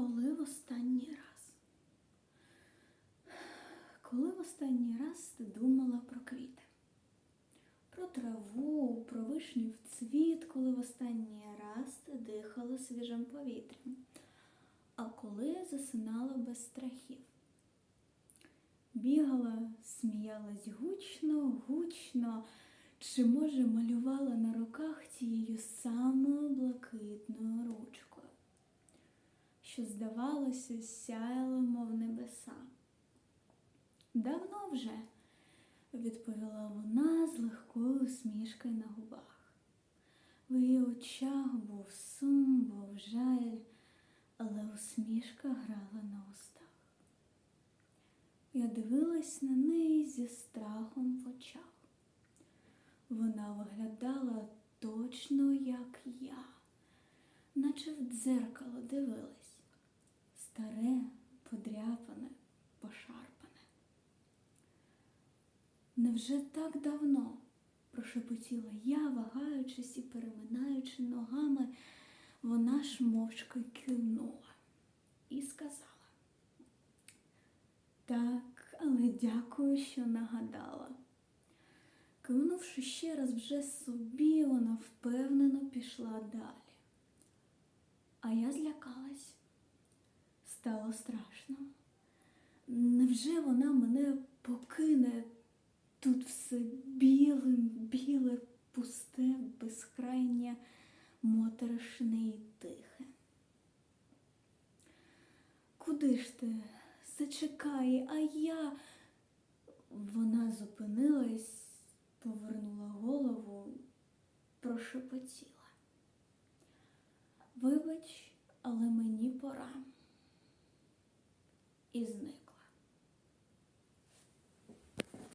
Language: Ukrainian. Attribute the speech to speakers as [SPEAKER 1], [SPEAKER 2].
[SPEAKER 1] Коли в останній раз? Коли в останній раз ти думала про квіти? Про траву, про вишню в цвіт, коли в останній раз ти дихала свіжим повітрям, а коли засинала без страхів. Бігала, сміялась гучно, гучно, чи, може, малювала на руках тією самою блакитною ручкою, що, здавалося, сяяла, мов небеса. Давно вже, відповіла вона з легкою усмішкою на губах. В її очах був сум, був жаль, але усмішка грала на устах. Я дивилась на неї зі страхом в очах. Вона виглядала точно, як я, наче в дзеркало дивилась. Старе, подряпане, пошарпане. Невже так давно? прошепотіла я, вагаючись і переминаючи ногами, вона ж мовчки кивнула і сказала. Так, але дякую, що нагадала. Кивнувши ще раз вже собі, вона впевнено пішла далі. А я злякалась. Стало страшно. Невже вона мене покине? Тут все біле, біле, пусте, безкрайнє, моторошне і тихе. Куди ж ти? Зачекай, а я. Вона зупинилась, повернула голову, прошепотіла. Вибач, але мені пора. І зникла.